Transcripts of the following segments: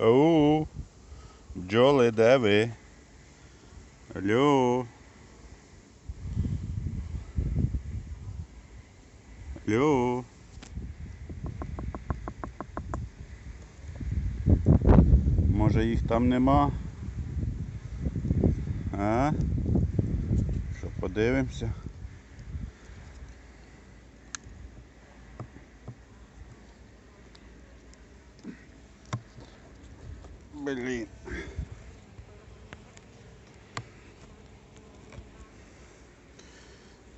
Оу, бджоли, де ви? Алло. Алло. Може їх там нема? А? Що подивимося? Блін.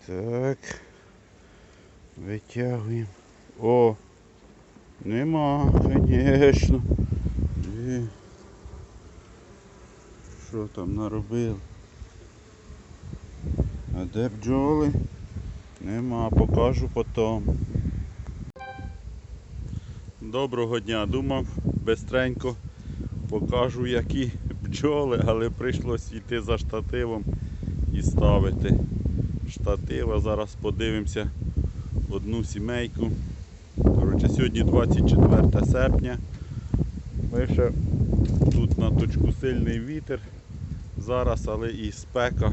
Так. Витягуємо. О! Нема, звісно. Що там наробили? А де бджоли? Нема, покажу потім. Доброго дня, думав, бистренько покажу які бджоли, але прийшлося йти за штативом і ставити штатива. Зараз подивимося одну сімейку. Коротше, сьогодні 24 серпня. Пише тут на точку сильний вітер зараз, але і спека.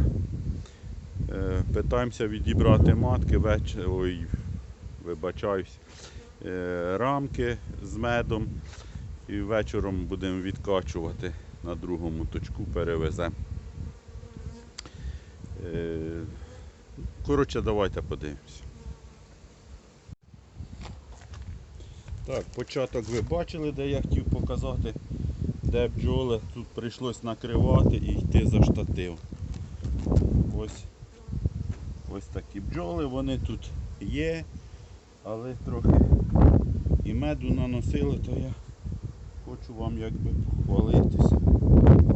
Е, Питаємося відібрати матки, веч... ой, вибачаюсь, е, рамки з медом. І вечором будемо відкачувати на другому точку, перевеземо. Е, Коротше, давайте подивимося. Так, початок ви бачили, де я хотів показати, де бджоли. Тут прийшлось накривати і йти за штатив. Ось, ось такі бджоли, вони тут є, але трохи і меду наносили, то я хочу вам якби похвалитися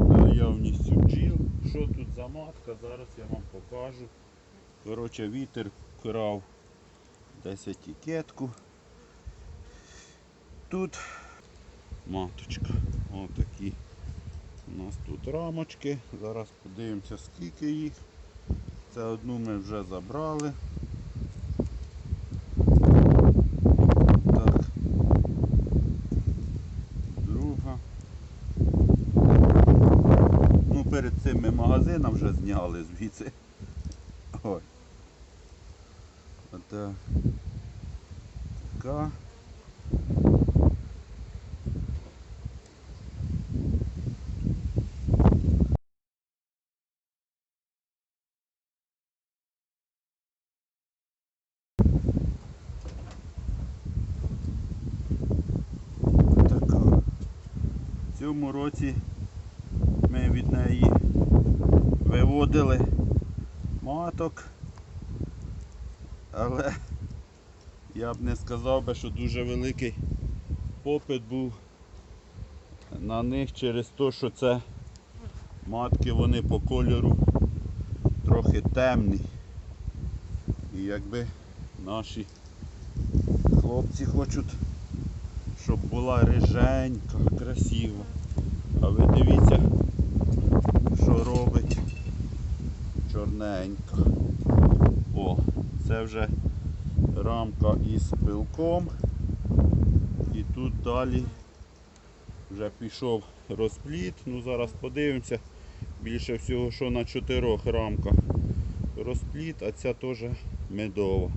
наявністю бджіл. Що тут за матка, зараз я вам покажу. Коротше, вітер вкрав десь етикетку. Тут маточка. Отакі. У нас тут рамочки. Зараз подивимося скільки їх. Це одну ми вже забрали. Так. Друга. Ну перед цим ми вже зняли звідси. Ой. Така. Така. В цьому році ми від неї виводили маток, але я б не сказав би, що дуже великий попит був на них через те, що це матки вони по кольору трохи темні. І якби наші хлопці хочуть, щоб була риженька, красива. А ви дивіться, що робить чорненька. О, це вже рамка із пилком. І тут далі вже пішов розпліт. Ну зараз подивимося. Більше всього, що на чотирьох рамках розпліт, а ця теж медова.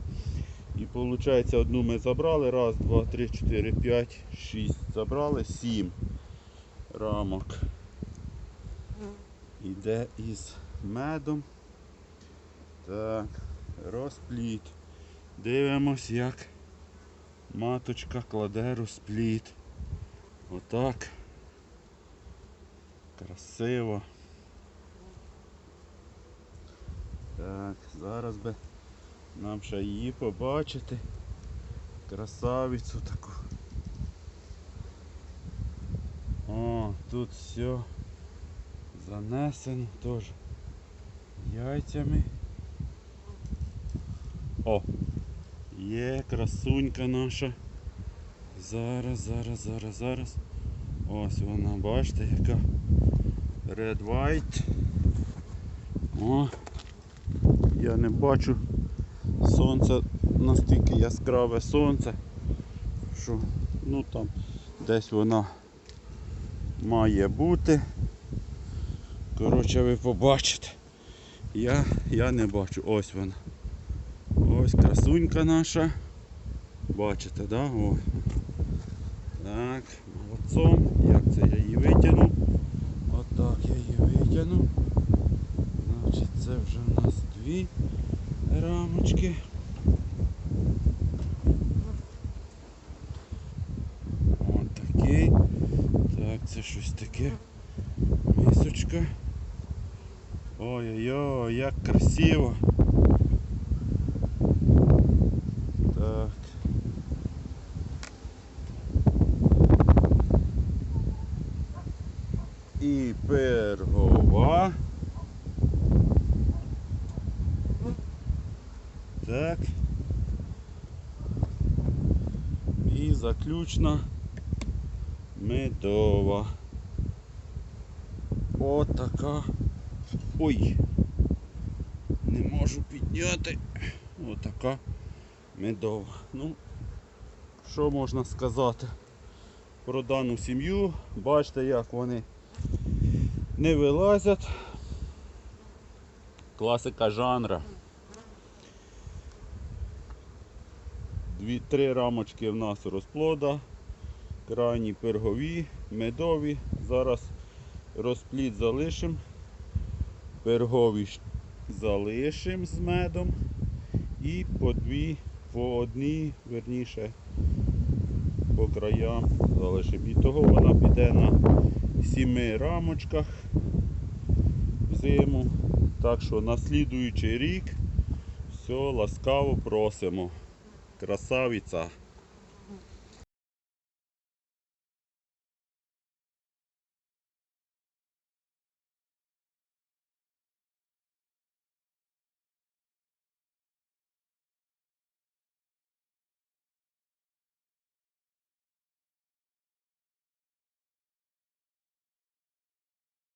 І виходить, одну ми забрали. Раз, два, три, чотири, п'ять, шість. Забрали сім рамок. Іде із медом. Так, розпліт. Дивимось, як маточка кладе розпліт. Отак. Красиво. Так, зараз би нам ще її побачити. Красавицю таку. О, тут все занесено теж яйцями. О! Є красунька наша. Зараз, зараз, зараз, зараз. Ось вона, бачите, яка Red White. О! Я не бачу сонце настільки яскраве сонце, що ну там десь вона має бути. Коротше, ви побачите. Я, я не бачу. Ось вона. Ось красунька наша. Бачите, да? О. Так, молодцом. Як це я її витягну? Отак я її витягну. Значить, це вже в нас дві рамочки. Ось такий. Так, це щось таке. Мисочка. Ой-ой-ой, як красиво. Так. І пергова. Так. І заключна медова. Отака. Ой. Не можу підняти. Отака медова. Ну, що можна сказати про дану сім'ю? Бачите, як вони не вилазять. Класика жанра. Дві-три рамочки в нас розплода, крайні пергові, медові. Зараз розплід залишимо. Пергові залишимо з медом. І по дві, по одній, верніше, по краям залишимо. І того вона піде на сіми рамочках в зиму. Так що на слідуючий рік все ласкаво просимо. Красавиця.